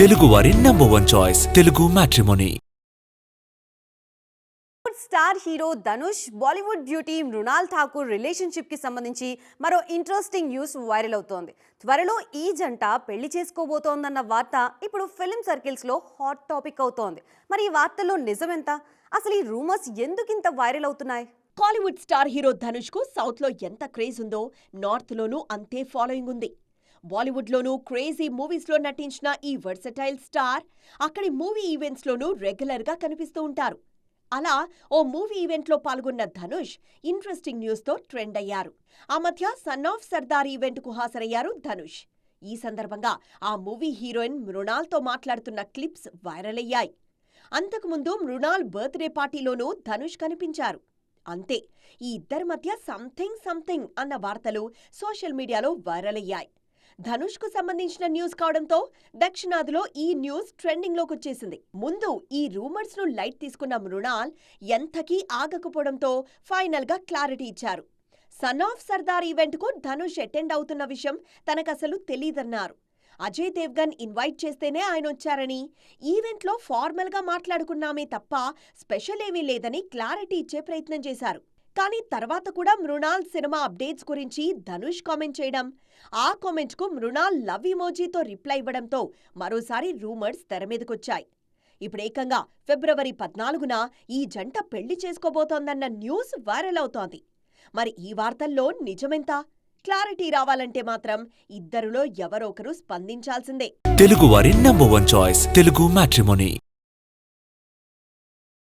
తెలుగువారి number one choice Telugu matrimony Bollywood star hero Dhanush Bollywood beauty Mrunal Thakur రిలేషన్షిప్కి సంబంధించి మరో interesting news viral అవుతోంది. త్వరలో ఈ జంట పెళ్ళి చేసుకోబోతోందన్న వార్త ఇప్పుడు ఫిల్మ్ సర్కిల్స్లో హాట్ టాపిక్ అవుతోంది. మరి ఈ వార్తలో నిజమెంత అసలు ఈ రూమర్స్ ఎందుకింత వైరల్ అవుతున్నాయి? కాలీవుడ్ స్టార్ హీరో ధనుష్కు సౌత్లో ఎంత క్రేజ్ ఉందో నార్త్ లోనూ అంతే ఫాలోయింగ్ ఉంది. బాలీవుడ్లోనూ క్రేజీ మూవీస్లో నటించిన ఈ వర్సటైల్ స్టార్ అక్కడి మూవీ ఈవెంట్స్లోనూ రెగ్యులర్గా రెగ్యులర్గా కనిపిస్తూ ఉంటారు. అలా ఓ మూవీ ఈవెంట్లో పాల్గొన్న ధనుష్ ఇంట్రెస్టింగ్ న్యూస్తో ట్రెండ్ అయ్యారు. ఆ మధ్య సన్ ఆఫ్ సర్దార్ ఈవెంట్కు హాజరయ్యారు ధనుష్. ఈ సందర్భంగా ఆ మూవీ హీరోయిన్ మృణాల్తో మాట్లాడుతున్న క్లిప్స్ వైరల్ అయ్యాయి. అంతకుముందు మృణాల్ బర్త్డే పార్టీలోనూ ధనుష్ కనిపించారు. అంతే ఈ ఇద్దరి మధ్య సంథింగ్ సంథింగ్ అన్న వార్తలు సోషల్ మీడియాలో వైరల్ అయ్యాయి. ధనుష్కు సంబంధించిన న్యూస్ కావడంతో దక్షిణాదిలో ఈ న్యూస్ ట్రెండింగ్లోకి వచ్చేసింది ముందు ఈ రూమర్స్ను లైట్ తీసుకున్న మృణాల్ ఎంతకీ ఆగకపోవడంతో ఫైనల్గా క్లారిటీ ఇచ్చారు. సన్ ఆఫ్ సర్దార్ ఈవెంట్కు ధనుష్ అటెండ్ అవుతున్న విషయం తనకసలు తెలీదన్నారు. అజయ్ దేవ్గన్ ఇన్వైట్ చేస్తేనే ఆయన వచ్చారని ఈవెంట్లో ఫార్మల్గా మాట్లాడుకున్నామే తప్ప స్పెషల్ ఏమీ లేదని క్లారిటీ ఇచ్చే ప్రయత్నం చేశారు. కానీ తర్వాత కూడా మృణాల్ సినిమా అప్డేట్స్ గురించి ధనుష్ కామెంట్ చేయడం. ఆ కామెంట్కు మృణాల్ లవ్ ఇమోజీతో రిప్లై ఇవ్వడంతో మరోసారి రూమర్స్ తెరమీదకొచ్చాయి ఇప్పుడేకంగా ఫిబ్రవరి పద్నాలుగున ఈ జంట పెళ్ళి చేసుకోబోతోందన్న న్యూస్ వైరల్ అవుతోంది. మరి ఈ వార్తల్లో నిజమెంత? క్లారిటీ రావాలంటే మాత్రం ఇద్దరులో ఎవరొకరు స్పందించాల్సిందే. స్పందించాల్సిందే తెలుగువారి number one choice Telugu matrimony.